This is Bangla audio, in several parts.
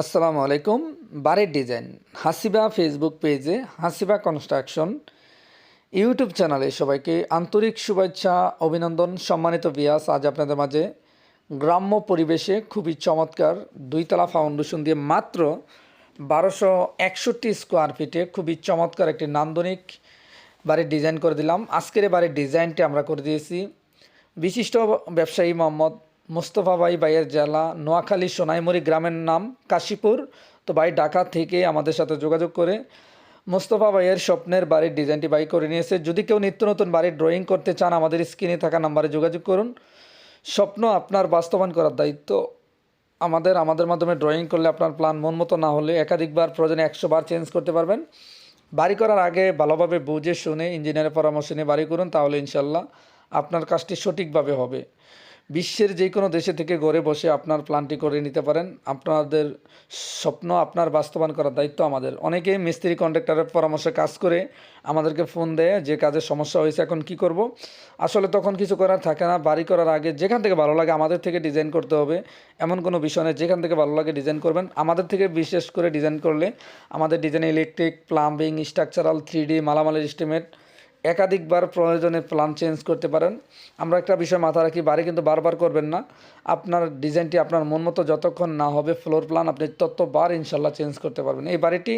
আসসালামু আলাইকুম। বাড়ির ডিজাইন। হাসিবা ফেসবুক পেজে হাসিবা কনস্ট্রাকশন ইউটিউব চ্যানেলে সবাইকে আন্তরিক শুভেচ্ছা, অভিনন্দন, সম্মানিত বিয়াস আজ আপনাদের মাঝে গ্রাম্য পরিবেশে খুবই চমৎকার দুইতলা ফাউন্ডেশন দিয়ে মাত্র বারোশো একষট্টি স্কোয়ার ফিটে খুবই চমৎকার একটি নান্দনিক বাড়ির ডিজাইন করে দিলাম। আজকের বাড়ির ডিজাইনটি আমরা করে দিয়েছি। বিশিষ্ট ব্যবসায়ী মোহাম্মদ মোস্তফা ভাই ভাইয়ের জেলা নোয়াখালী সোনাইমুড়ি গ্রামের নাম কাশীপুর। তো ভাই, ঢাকা থেকে আমাদের সাথে যোগাযোগ করে মোস্তফা ভাইয়ের স্বপ্নের বাড়ির ডিজাইনটি বাই করে নিয়েছে। যদি কেউ নিত্য নতুন বাড়ির ড্রয়িং করতে চান, আমাদের স্ক্রিনে থাকা নাম্বারে যোগাযোগ করুন। স্বপ্ন আপনার বাস্তবায়ন করার দায়িত্ব। আমাদের আমাদের মাধ্যমে ড্রয়িং করলে আপনার প্ল্যান মন মতো না হলে একাধিকবার প্রয়োজনে একশো বার চেঞ্জ করতে পারবেন। বাড়ি করার আগে ভালোভাবে বুঝে শুনে ইঞ্জিনিয়ারের পরামর্শ নিয়ে বাড়ি করুন, তাহলে ইনশাল্লাহ আপনার কাজটি সঠিকভাবে হবে। বিশ্বের যে কোনো দেশে থেকে ঘরে বসে আপনার প্ল্যানটি করে নিতে পারেন। আপনাদের স্বপ্ন আপনার বাস্তবায়ন করার দায়িত্ব আমাদের। অনেকে মিস্ত্রি কন্ট্রাক্টরের পরামর্শে কাজ করে আমাদেরকে ফোন দেয় যে কাজের সমস্যা হয়েছে, এখন কি করব? আসলে তখন কিছু করার থাকে না। বাড়ি করার আগে যেখান থেকে ভালো লাগে আমাদের থেকে ডিজাইন করতে হবে। এমন কোনো বিষয় নেই যেখান থেকে ভালো লাগে ডিজাইন করবেন। আমাদের থেকে বিশেষ করে ডিজাইন করলে আমাদের ডিজাইনে electric plumbing structural three D মালামালের estimate একাধিকবার প্রয়োজনে প্ল্যান চেঞ্জ করতে পারেন। আমরা একটা বিষয় মাথা রাখি, বাড়ি কিন্তু বারবার করবেন না। আপনার ডিজাইনটি আপনার মন মতো যতক্ষণ না হবে ফ্লোর প্ল্যান আপনি ততবার ইনশাল্লাহ চেঞ্জ করতে পারবেন। এই বাড়িটি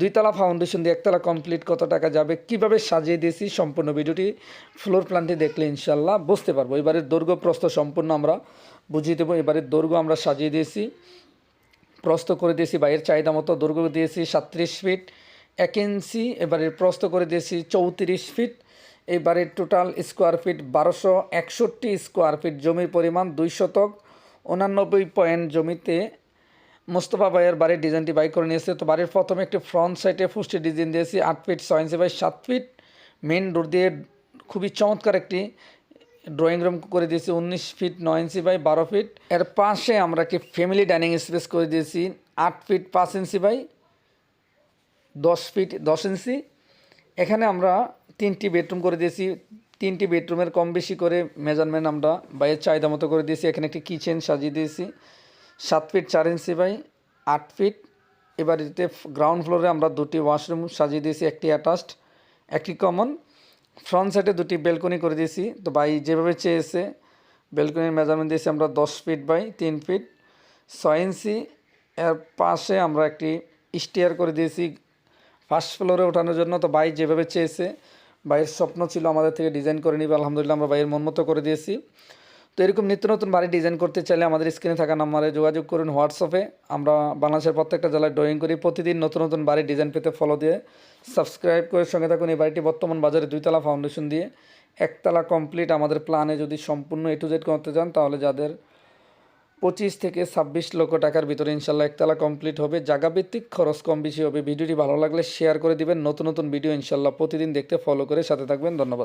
দুইতলা ফাউন্ডেশন দিয়ে একতলা কমপ্লিট কত টাকা যাবে, কীভাবে সাজিয়ে দিয়েছি সম্পূর্ণ ভিডিওটি ফ্লোর প্ল্যানটি দেখলে ইনশাল্লাহ বুঝতে পারব। এই বাড়ির দৈর্ঘ্য প্রস্থ সম্পূর্ণ আমরা বুঝিয়ে দেবো। এই বাড়ির দৈর্ঘ্য আমরা সাজিয়ে দিয়েছি, প্রস্থ করে দিয়েছি, বাইরের চাহিদা মতো দৈর্ঘ্য দিয়েছি সাতত্রিশ ফিট এক ইঞ্চি, এবারে প্রস্ত করে দিয়েছি চৌত্রিশ ফিট। এবারের টোটাল স্কোয়ার ফিট বারোশো একষট্টি স্কোয়ার ফিট জমির পরিমাণ দুই শতক। উনানব্বই পয়েন্ট জমিতে মোস্তফা ভাইয়ের বাড়ির ডিজাইনটি বাই করে নিয়েছে। তো বাড়ির প্রথমে একটি ফ্রন্ট সাইডে ফুস্টি ডিজাইন দিয়েছি, আট ফিট ছয় ইঞ্চি বাই সাত ফিট মেন ডোর দিয়ে খুবই চমৎকার একটি ড্রয়িং রুম করে দিয়েছি, উনিশ ফিট নয় ইঞ্চি বাই বারো ফিট এর পাশে আমরা একটি ফ্যামিলি ডাইনিং স্পেস করে দিয়েছি, আট ফিট পাঁচ ইঞ্চি বাই দশ ফিট দশ ইঞ্চি। এখানে আমরা তিনটি বেডরুম করে দিয়েছি। তিনটি বেডরুমের কম বেশি করে মেজারমেন্ট আমরা বাইরের চাহিদা মতো করে দিয়েছি। এখানে একটি কিচেন সাজিয়ে দিয়েছি। সাত ফিট চার ইঞ্চি বাই আট ফিট। এবার এতে গ্রাউন্ড ফ্লোরে আমরা দুটি ওয়াশরুম সাজিয়ে দিয়েছি, একটি অ্যাটাচড একটি কমন ফ্রন্ট সাইডে দুটি বেলকনি করে দিয়েছি। তো বাই যেভাবে চেয়েছে বেলকনির মেজারমেন্ট দিয়েছি আমরা দশ ফিট বাই তিন ফিট। ছয় ইঞ্চি। এর পাশে আমরা একটি স্টেয়ার করে দিয়েছি। ফার্স্ট ফ্লোরে ওঠানোর জন্য তো ভাই যেভাবে চেয়েছে, ভাইয়ের স্বপ্ন ছিল আমাদের থেকে ডিজাইন করে নিবে, আলহামদুলিল্লাহ আমরা ভাইয়ের মন মতো করে দিয়েছি। তো এরকম নিত্য নতুন বাড়ি ডিজাইন করতে চাইলে আমাদের স্ক্রিনে থাকা নাম্বারে যোগাযোগ করুন হোয়াটসঅ্যাপে আমরা বাংলাদেশের প্রত্যেকটা জেলায় ড্রয়িং করি, প্রতিদিন নতুন নতুন বাড়ি ডিজাইন পেতে ফলো দিয়ে সাবস্ক্রাইব করে সঙ্গে থাকুন। এই বাড়িটি বর্তমান বাজারে দুইতলা ফাউন্ডেশন দিয়ে একতলা কমপ্লিট আমাদের প্ল্যানে যদি সম্পূর্ণ এ টু জেড করতে চান, তাহলে যাদের পঁচিশ থেকে ছাব্বিশ লক্ষ টাকার ভিতরে ইনশাল্লাহ একতলা কমপ্লিট হবে। জায়গাভিত্তিক খরচ কম বেশি হবে। ভিডিওটি ভালো লাগলে শেয়ার করে দিবেন। নতুন নতুন ভিডিও ইনশাল্লাহ প্রতিদিন দেখতে ফলো করে সাথে থাকবেন। ধন্যবাদ।